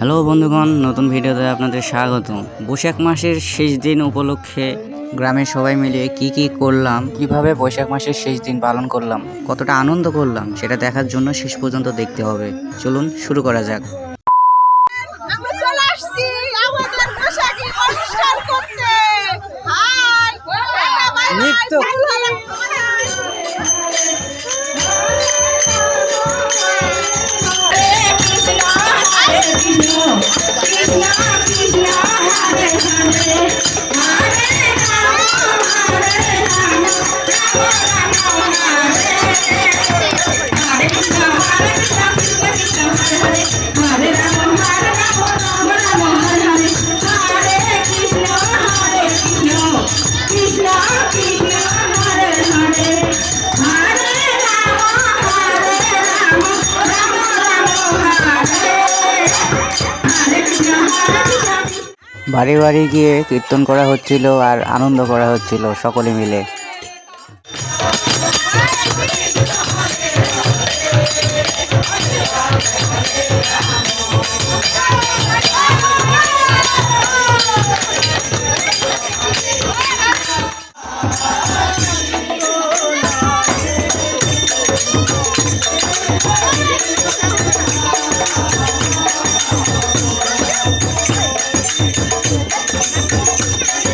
Hello বন্ধুগণ, নতুন ভিডিওতে আপনাদের স্বাগত বৈশাখ মাসের শেষ দিন উপলক্ষে গ্রামের সবাই মিলে কি কি করলাম, কীভাবে বৈশাখ মাসের শেষ দিন পালন করলাম, কতটা আনন্দ করলাম, সেটা দেখার জন্য শেষ পর্যন্ত দেখতে হবে। চলুন শুরু করা যাক। বাড়ি বাড়ি গিয়ে কীর্তন করা হচ্ছিল আর আনন্দ করা হচ্ছিল সকলে মিলে।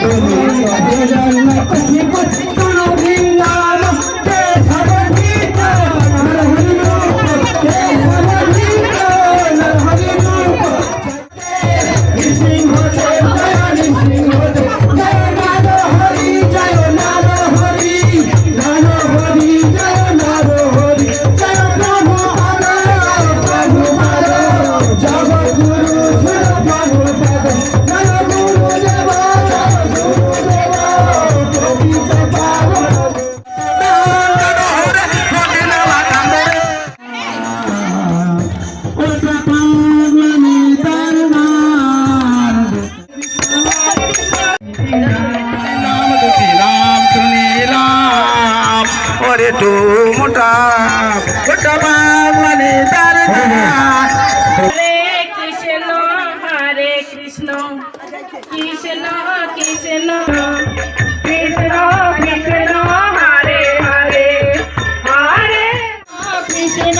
祝你们和家人们欢 তু মোটা মোটা মানে তার হরে কৃষ্ণ হরে কৃষ্ণ কৃষ্ণ কৃষ্ণ কৃষ্ণ কৃষ্ণ, হরে হরে হরে। কৃষ্ণ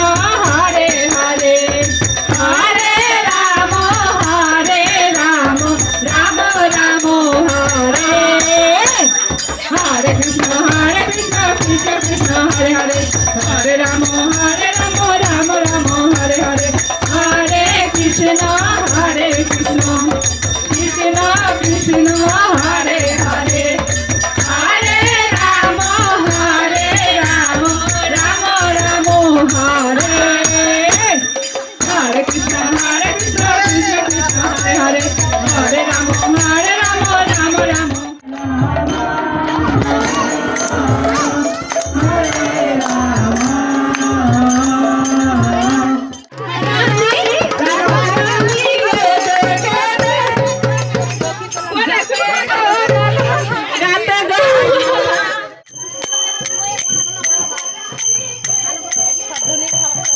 সাধনের ভালো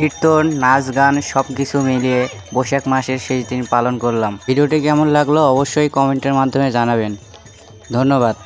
কীর্তন, নাচ, গান সব কিছু মিলিয়ে বৈশাখ মাসের শেষ দিন পালন করলাম। ভিডিওটি কেমন লাগল অবশ্যই কমেন্টের মাধ্যমে জানাবেন। ধন্যবাদ।